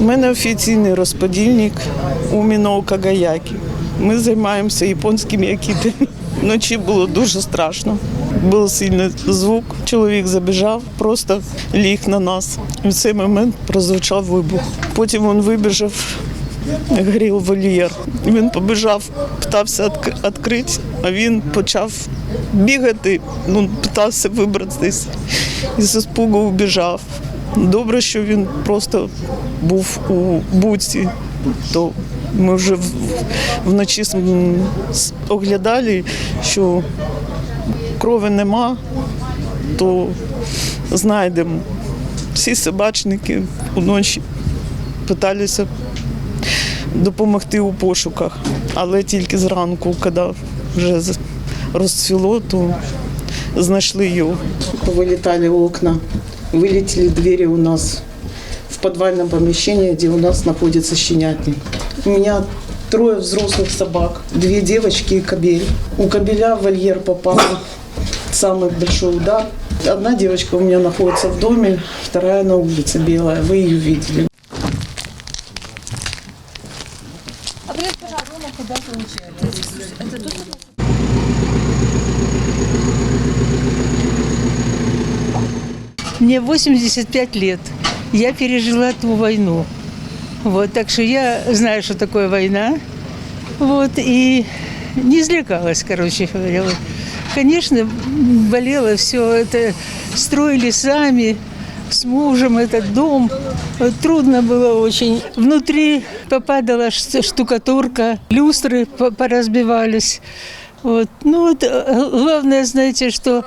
У мене офіційний розподільник у Міновка Гаякі. Ми займаємося японськими акітами. Вночі було дуже страшно. Був сильний звук. Чоловік забіжав, просто ліг на нас. В цей момент прозвучав вибух. Потім він вибіжав, горів вольєр. Він побіжав, питався відкрити, а він почав бігати, ну, питався вибратися. І з іспугу убіжав. Добре, що він просто був у буці, то ми вже вночі оглядали, що крові нема, то знайдемо. Всі собачники уночі питалися допомогти у пошуках, але тільки зранку, коли вже з- розцвіло, то знайшли його. Вилітали окна, вилетіли двері у нас в подвальном помещении, где у нас находится щенятник. У меня трое взрослых собак, две девочки и кобель. У кобеля в вольер попал самый большой удар. Одна девочка у меня находится в доме, вторая на улице белая. Вы ее видели. Мне 85 лет. Я пережила ту войну. Вот, так что я знаю, что такое война. Вот, и не излекалась, короче говоря. Конечно, болело все это, строили сами, с мужем этот дом. Вот Трудно было очень. Внутри попадала ш- штукатурка, люстры по- поразбивались. Вот. Ну вот, э, главное, знаете, что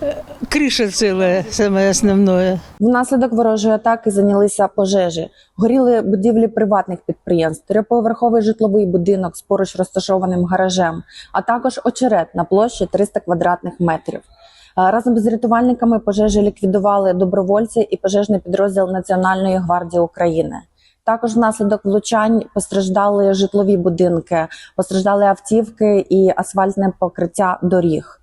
э, крыша целая, самое основное. Внаслідок ворожої атаки зайнялися пожежі. Горіли будівлі приватних підприємств, трьохповерховий житловий будинок з поруч розташованим гаражем, а також очерет на площі 300 квадратних метрів. Разом з рятувальниками пожежі ліквідували добровольці і пожежний підрозділ Національної гвардії України. Також внаслідок влучань постраждали житлові будинки, постраждали автівки і асфальтне покриття доріг.